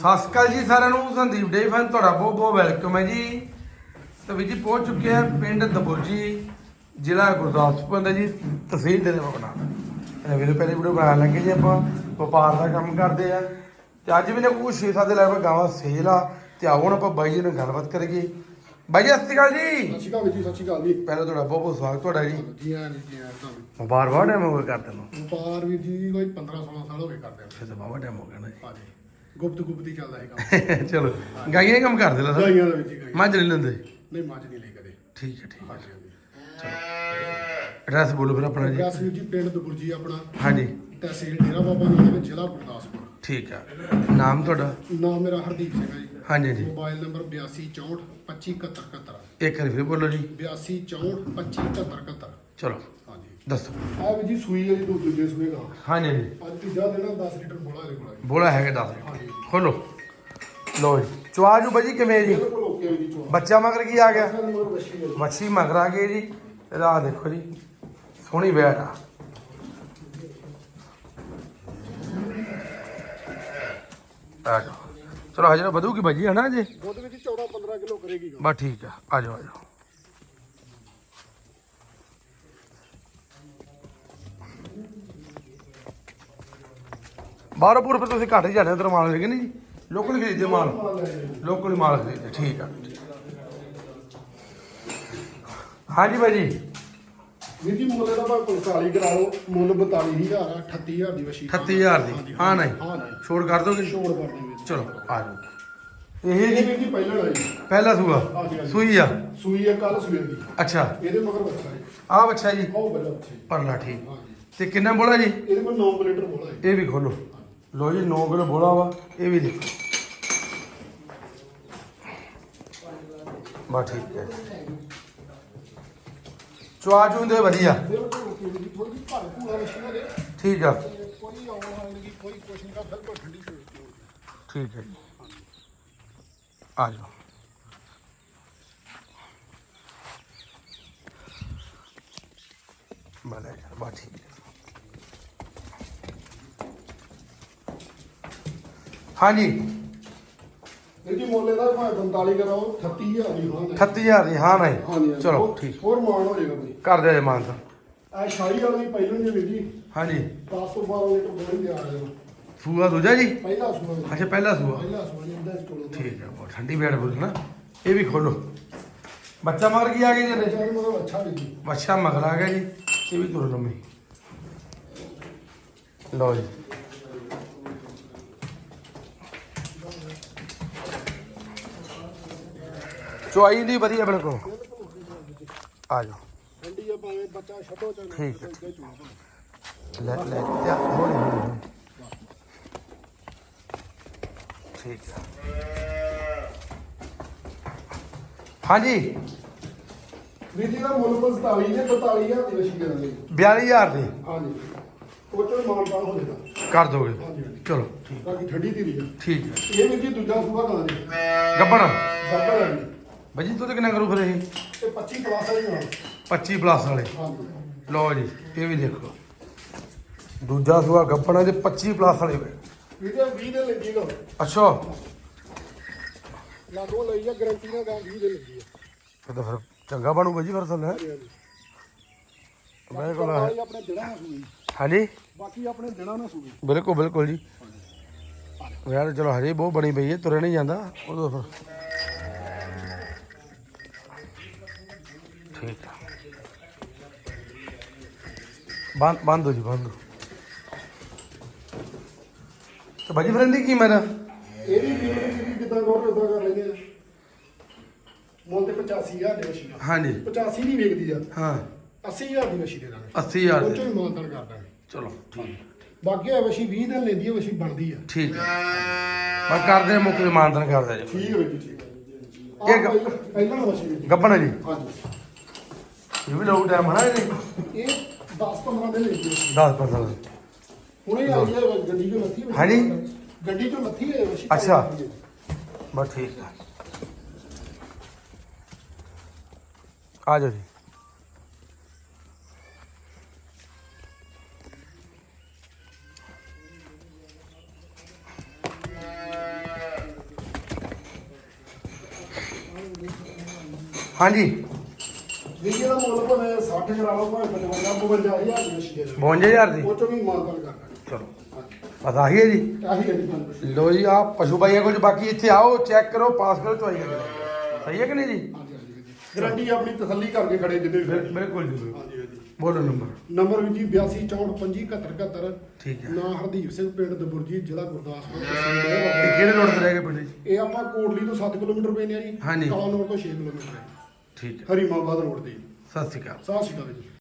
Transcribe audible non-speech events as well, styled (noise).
ਸਤਿ ਸ਼੍ਰੀ ਅਕਾਲ ਜੀ ਸਾਰਿਆਂ ਨੂੰ ਸੰਦੀਪ ਡੇ ਫਨ ਤੁਹਾਡਾ ਬਹੁਤ ਬਹੁਤ ਵੈਲਕਮ ਹੈ ਜੀ। ਤਾਂ ਵੀ ਜੀ ਪਹੁੰਚ ਚੁੱਕੇ ਆ ਪਿੰਡ ਦਬੁਰਜੀ ਜ਼ਿਲ੍ਹਾ ਗੁਰਦਾਸਪੁਰ ਦਾ ਜੀ ਤਹਿਸੀਲ ਦੇ ਬਣਾ ਵੀਡੀਓ ਪਹਿਲੇ ਵੀਡੀਓ ਬਣਾਉਣ ਲੱਗੇ ਜੀ ਆਪਾਂ ਵਪਾਰ ਦਾ ਕੰਮ ਕਰਦੇ ਆ। ਤੇ ਅੱਜ ਵੀ ਨੇ ਕੋਈ 6-7 ਦੇ ਲਗਭਗ ਗਾਵਾਂ ਸੇਲ ਆ ਤੇ ਆਓ ਹੁਣ ਆਪਾਂ ਬਾਈ ਜੀ ਨਾਲ ਗੱਲਬਾਤ ਕਰੀਏ। ਬਾਈ ਜੀ ਸਤਿ ਸ਼੍ਰੀ ਅਕਾਲ ਜੀ। ਸਤਿ ਸ਼੍ਰੀ ਅਕਾਲ ਵੀਰ ਜੀ ਸਤਿ ਸ਼੍ਰੀ ਅਕਾਲ ਜੀ। ਪਹਿਲਾਂ ਤੁਹਾਡਾ ਬਹੁਤ ਬਹੁਤ ਸਵਾਗਤ ਤੁਹਾਡਾ ਜੀ। ਜੀ ਆਇਆਂ ਜੀ ਜੀ ਆਇਆਂ ਤੁਹਾਨੂੰ। ਬਾਰ-ਬਾਰ ਟਾਈਮ ਹੋ ਗਿਆ ਕਰਦੇ ਨੂੰ। ਵਪਾਰ ਵੀਰ ਜੀ ਕੋਈ 15 16 ਸਾਲ ਹੋ ਗਏ ਕਰਦੇ ਆ ਫਿਰ ਤਾਂ ਬਾਬਾ ਟਾਈਮ ਹੋ ਗਿਆ ਨਾ ਹਾਂਜੀ। ਗੁਪਤ ਗੁਪਤ ਹੀ ਚੱਲਦਾ ਹੈਗਾ। ਜੀ (laughs) ਚਲੋ ਗਾਈਆਂ ਹੀ ਕੰਮ ਕਰਦੇ ਲਾ ਗਾਈਆਂ ਦਾ ਗਾਈਆਂ। ਮੱਝ ਨਹੀਂ ਲੈਂਦੇ? ਨਹੀਂ ਮੱਝ ਨਹੀਂ ਲਈ ਕਦੇ। ਠੀਕ ਹੈ ਠੀਕ ਹੈ। ਹਾਂਜੀ ਹਾਂਜੀ। ਐਡਰੈਸ ਬੋਲੋ ਫਿਰ ਆਪਣਾ ਜੀ। ਗਾਸ ਜੀ ਪਿੰਡ ਦਬੁਰਜੀ ਆਪਣਾ। ਹਾਂਜੀ। ਤਹਿਸੀਲ ਡੇਰਾ ਬਾਬਾ ਨਾਨਕ ਜ਼ਿਲ੍ਹਾ ਗੁਰਦਾਸਪੁਰ। ਠੀਕ ਹੈ ਨਾਮ ਤੁਹਾਡਾ? ਨਾਮ ਮੇਰਾ ਹਰਦੀਪ ਸਿੰਘ ਹੈ ਜੀ। ਹਾਂਜੀ ਜੀ ਮੋਬਾਈਲ ਨੰਬਰ 8264 2571 ਇੱਕ ਵਾਰੀ ਫਿਰ ਬੋਲੋ ਜੀ। 8264 2571 ਚਲੋ। ਦੱਸੋ। ਆ ਵੀਰ ਜੀ ਸੂਈ ਹੈ ਜੀ ਦੋ ਦੂਜੇ ਸੂਏ ਦਾ। ਹਾਂਜੀ ਜੀ ਅੱਜ ਤੀਜਾ ਆ 10 ਲੀਟਰ ਬੋਲਾ ਇਹਦੇ ਕੋਲ ਬੋਲਾ ਹੈਗਾ ਦੱਸ ਖੋਲੋ। ਲੋ ਜੀ। ਚਵਾਜੂ ਬਜੀ ਕਿਵੇਂ ਜੀ? ਓਕੇ ਜੀ ਚੋਣ ਬੱਚਾ ਮਗਰ ਕੀ ਆ ਗਿਆ? ਨੰਬਰ ਵਸ਼ੀ ਹੈ ਜੀ। ਮੱਛੀ ਮਗਰ ਆ ਗਈ ਜੀ। ਆਹ ਦੇਖੋ ਜੀ। ਸੋਹਣੀ ਵੈੜ ਆ। ਆ ਜਾਓ। ਚਲੋ ਹਜੇ ਵਧੂਗੀ ਹੈ ਨਾ ਜੀ ਦੁੱਧ ਵਿੱਚ 14 15 ਕਿਲੋ ਕਰੇਗੀ। ਬਸ ਠੀਕ ਆ। ਆ ਜਾਓ ਆ ਜਾਓ। ਬਾਹਰੋਂ ਪੂਰ ਫਿਰ ਤੁਸੀਂ ਘੱਟ ਹੀ ਜਾਂਦੇ ਉਧਰ ਮਾਲ ਹੈਗੇ ਨਹੀਂ ਜੀ। ਲੋਕਲ ਖਰੀਦਦੇ ਮਾਲ। ਲੋਕਲ ਮਾਲ ਖਰੀਦਦੇ ਠੀਕ ਆ। ਹਾਂਜੀ ਭਾਜੀ। ਵੀਰ ਜੀ ਮੁੱਲ ਦਾ ਭਾਵੇਂ 45 ਕਰਾ ਲਓ ਮੁੱਲ 42000 ਆ 38000 ਦੀ ਵਸ਼ੀ 38000 ਦੀ? ਹਾਂ ਨਹੀਂ? ਛੋੜ ਕਰ ਦੋਗੇ? ਛੋੜ ਕਰ ਦੇ ਵੀਰ ਜੀ। ਚਲੋ ਆ ਜਾਓ। ਇਹ ਜੀ ਵੀਰ ਜੀ? ਪਹਿਲਾਂ ਜੀ। ਪਹਿਲਾ ਸੂਆ। ਸੂਈ ਆ? ਸੂਈ ਹੈ ਕੱਲ ਸੂਈ ਦੀ। ਅੱਛਾ। ਇਹਦੇ ਮਗਰ ਬੱਚਾ ਆ ਬੱਚਾ ਜੀ? ਉਹ ਬੱਚਾ। ਪਰਲਾ ਠੀਕ। ਤੇ ਕਿੰਨਾ ਬੋਲਾ ਜੀ? ਇਹਦੇ ਕੋਲ 9 ਲੀਟਰ ਬੋਲਾ ਇਹ ਵੀ ਖੋਲੋ। ਲੋ ਜੀ 9 ਕਿਲੋ ਬੋਲਾ ਵਾ, ਇਹ ਵੀ ਦੇਖੋ। ਬਾ ਠੀਕ ਹੈ ਚੁਆ ਚੁੰਦੇ ਵਧੀਆ। ਠੀਕ ਆ। ਠੀਕ ਹੈ ਜੀ। ਆ ਜਾਓ। ਬਲੇ ਬਾ ਠੀਕ ਹੈ ਹਾਂਜੀ। ਜੀ ਮੁੱਲ ਇਹਦਾ ਭਾਵੇਂ 45 ਕਰਾਓ 38000 ਦੀ ਹੋਣਾ 38000 ਦੀ ਹਾਂ ਨਹੀਂ। ਹਾਂਜੀ ਚਲੋ। ਹੋਰ- ਠੀਕ ਹੋਰ ਮਾਣ ਹੋ ਜਾਏਗਾ ਕੋਈ ਕਰ ਦੇ ਮਾਨਸਾ ਆ ਸ਼ਾਹੀ ਵਾਲੀ ਪਹਿਲੋਂ ਜੀ ਵੀਰ ਜੀ। ਹਾਂਜੀ। 10 ਤੋਂ 12 ਲੀਟਰ ਬੋਲੀ ਦੇ ਆ ਰਹੇ ਸੂਆ ਦੂਜਾ ਜੀ? ਪਹਿਲਾ ਸੂਆ ਜੀ। ਅੱਛਾ ਪਹਿਲਾ ਸੂਆ। ਪਹਿਲਾ ਸੂਆ ਜੀ ਇਹਦਾ ਦਾ। ਠੀਕ ਹੈ ਬਹੁਤ ਠੰਡੀ ਬੈਠ ਬੁਲ ਨਾ। ਇਹ ਵੀ ਖੋਲੋ। ਬੱਚਾ ਮਗਰ ਕੀ ਆ ਗਿਆ ਜੀ ਮਤਲਬ ਅੱਛਾ ਜੀ। ਬੱਚਾ ਮਗਰ ਆ ਗਿਆ ਜੀ। ਇਹ ਵੀ ਤੁਰ ਲੰਮੀ। ਲਓ ਜੀ। ਚੁਆਈ ਦੀ ਵਧੀਆ ਬਿਲਕੁਲ ਆ ਜਾਓ ਠੰਡੀ ਆ ਭਾਵੇਂ ਬੱਚਾ ਛੱਡੋ ਚਾਹੇ ਠੀਕ ਹੈ। ਏਦਾਂ ਹੀ ਚੋਣਾ ਭਾਵੇਂ। ਲੈ ਲੈ ਤੇ ਹੌਲੀ ਹੌਲੀ ਹੌਲੀ। ਠੀਕ ਹੈ ਹਾਂਜੀ ਵੀਰ ਜੀ ਦਾ ਮੁੱਲ 45 ਨੇ 45000 ਦੀ ਵਸ਼ੀ ਦੇ ਦਾਂਗੇ 42000 ਦੀ ਹਾਂਜੀ ਉਹ ਚੋਂ ਮਾਨਤਾਨ ਹੋ ਜਾਏਗਾ। ਕਰ ਦੋਗੇ। ਹਾਂਜੀ ਹਾਂਜੀ। ਚਲੋ। ਠੀਕ ਬਾਕੀ ਠੰਡੀ ਦੀ ਰਹੀ ਠੀਕ ਹੈ। ਇਹ ਵੀਰ ਜੀ ਦੂਜਾ ਸੂਆ ਕਰਾਂ ਜੀ? ਗੱਬਣ ਬੱਬਾ ਹੈ ਜੀ। ਬਾਜੀ ਤੂੰ ਤੇ ਕਿੰਨਾ ਕਰੂ ਫਿਰ ਇਹ? ਇਹ 25 ਕਲਾਸ ਵਾਲੀ ਨਾਲ। 25 ਪਲੱਸ ਵਾਲੇ। ਹਾਂਜੀ। ਲਓ ਜੀ ਇਹ ਵੀ ਦੇਖੋ। ਦੂਜਾ ਸੂਆ ਗੱਬਣਾ ਦੇ 25 ਪਲੱਸ ਵਾਲੇ ਵੇ ਜੀ 20 ਦੇ ਲੱਗੀ ਲੋ ਅੱਛਾ। ਲਾਗੋ ਲਈ ਆ ਗਾਰੰਟੀ ਨਾਲ ਗਾਂ 20 ਦੇ ਲੱਗੀ ਆ। ਫਿਰ ਤਾਂ ਫਿਰ ਚੰਗਾ ਬਣੂ ਬਾਜੀ ਫਿਰ ਤਾਂ ਲੈ ਹਾਂਜੀ। ਮੇਰੇ ਕੋਲ ਬਾਕੀ। ਆਪਣੇ ਨਾਲ ਸੂਈ ਹਾਂਜੀ। ਬਾਕੀ ਆਪਣੇ ਦਿਨਾਂ ਨਾਲ ਸੂਈ ਬਿਲਕੁਲ ਬਿਲਕੁਲ ਜੀ। ਯਾਰ ਚਲੋ ਹਜੇ ਬਹੁਤ ਬਣੀ ਪਈ ਹੈ ਤੁਰਿਆ ਨਹੀਂ ਜਾਂਦਾ। ਉਦੋਂ ਫਿਰ। ਠੀਕ ਆ। ਬੰਦ ਬੰਦ ਹੋ ਜੀ ਬੰਦ। ਹੋ। ਤੇ ਬਾਜੀ ਫਿਰ ਇਹਦੀ ਕੀ ਮੇਰਾ ਇਹ ਵੀ ਵੀਰ ਜੀ ਜਿੱਦਾਂ ਕੋਰ ਉਦਾਂ ਕਰ ਲੈਂਦੇ ਆ। ਮੁੱਲ ਤੇ 85000 ਦੇ ਵਸ਼ੀ ਆ ਹਾਂਜੀ। 85 ਨਹੀਂ ਵੇਚਦੀ ਆ ਹਾਂ। 80000 ਦੀ ਵਸ਼ੀ ਦੇ ਦਾਂਗੇ। 80000 ਉਹ ਦੇ। ਚੋਂ ਹੀ ਮਾਨਤਾਨ ਕਰ ਦਾਂਗੇ। ਚਲੋ ਠੀਕ ਬਾਕੀ ਆ ਵਸ਼ੀ 20 ਦਿਨ ਲੈਂਦੀ ਆ ਵਸ਼ੀ ਬਣਦੀ ਆ। ਠੀਕ ਹੈ। ਬਸ ਕਰਦੇ ਆ ਮੁੱਕ ਮਾਨਤਨ ਕਰਦੇ ਜੀ ਠੀਕ ਹੈ ਜੀ ਠੀਕ ਹੈ ਇਹ ਗ- ਇਹ ਪਹਿਲਾਂ ਵਸ਼ੀ ਵਿੱਚ ਗੱਬਣ ਹੈ ਜੀ। ਹਾਂਜੀ। ਇਹ ਵੀ ਲੋਕ ਟਾਈਮ ਹੈ ਨਾ ਜੀ ਇਹ 10 15 ਦਿਨ ਲੈਂਦੀ ਆ 10 15 ਹੁਣੇ ਆਈ ਹੈ ਗੱਡੀ ਚੋਂ ਲੱਥੀ ਵਸ਼ੀ। ਹਾਂਜੀ? ਗੱਡੀ ਚੋਂ ਲੱਥੀ ਹੈ ਵਸ਼ੀ ਅੱਛਾ। ਬਸ ਠੀਕ ਹੈ। ਆ ਜਾਓ ਜੀ। ਹਾਂਜੀ। ਵੀਰ ਜੀ ਦਾ ਮੁੱਲ ਭਾਵੇਂ 60 ਕਰਾ ਲਓ ਭਾਵੇਂ 55 52000 ਦੀ ਮੱਛੀ ਦੇ ਦਿਓ 52000 ਦੀ? ਉਹ ਚੋਂ ਵੀ ਮਾਨਤਨ ਕਰਨਾ ਚਲੋ। ਹਾਂਜੀ। ਬਸ ਆਹੀ ਹੈ ਜੀ? ਆਹੀ ਹੈ ਜੀ ਤੁਹਾਨੂੰ ਲੋ ਜੀ ਆ ਪਸ਼ੂ ਭਾਈਆ ਕੁਝ ਬਾਕੀ ਇੱਥੇ ਆਓ ਚੈੱਕ ਕਰੋ ਪਾਸ ਕਰੋ ਚੁਆਈ ਕਰੋ ਸਹੀ ਹੈ ਕਿ ਨਹੀਂ ਜੀ? ਹਾਂਜੀ ਹਾਂਜੀ ਵੀਰ ਜੀ ਗਰੰਟੀ ਆਪਣੀ ਤਸੱਲੀ ਕਰਕੇ ਖੜੇ ਜਿੱਦੇ ਵੀ ਖੜੇ। ਬਿਲਕੁਲ ਜੀ ਬਿਲਕੁਲ। ਹਾਂਜੀ ਹਾਂਜੀ। ਬੋਲੋ ਨੰਬਰ। ਨੰਬਰ ਵੀਰ ਜੀ 82 64 25 71 71 ਠੀਕ ਹੈ। ਨਾਂ ਹਰਦੀਪ ਸਿੰਘ ਪਿੰਡ ਦਬੁਰਜੀ ਜ਼ਿਲ੍ਹਾ ਗੁਰਦਾਸਪੁਰ ਤਹਿਸੀਲ ਤੇ ਡੇਰਾ ਕਿਹੜੇ ਰੋਡ ਤੇ ਰਹਿ ਗਏ ਪਿੰਡ ਜੀ? ਇਹ ਆਪਾਂ ਕੋਟਲੀ ਤੋਂ 7 ਕਿਲੋਮੀਟਰ ਪੈਂਦੇ ਆ ਜੀ। ਹਾਂਜੀ। ਕਲੌਨੌਰ ਤੋਂ 6 ਕਿਲੋਮੀਟਰ ਹੈ। ਠੀਕ ਹੈ। ਹਰੀਮਾਬਾਦ ਰੋਡ ਤੇ ਸਤਿ ਸ਼੍ਰੀ ਅਕਾਲ। ਸਤਿ ਸ਼੍ਰੀ ਅਕਾਲ ਜੀ।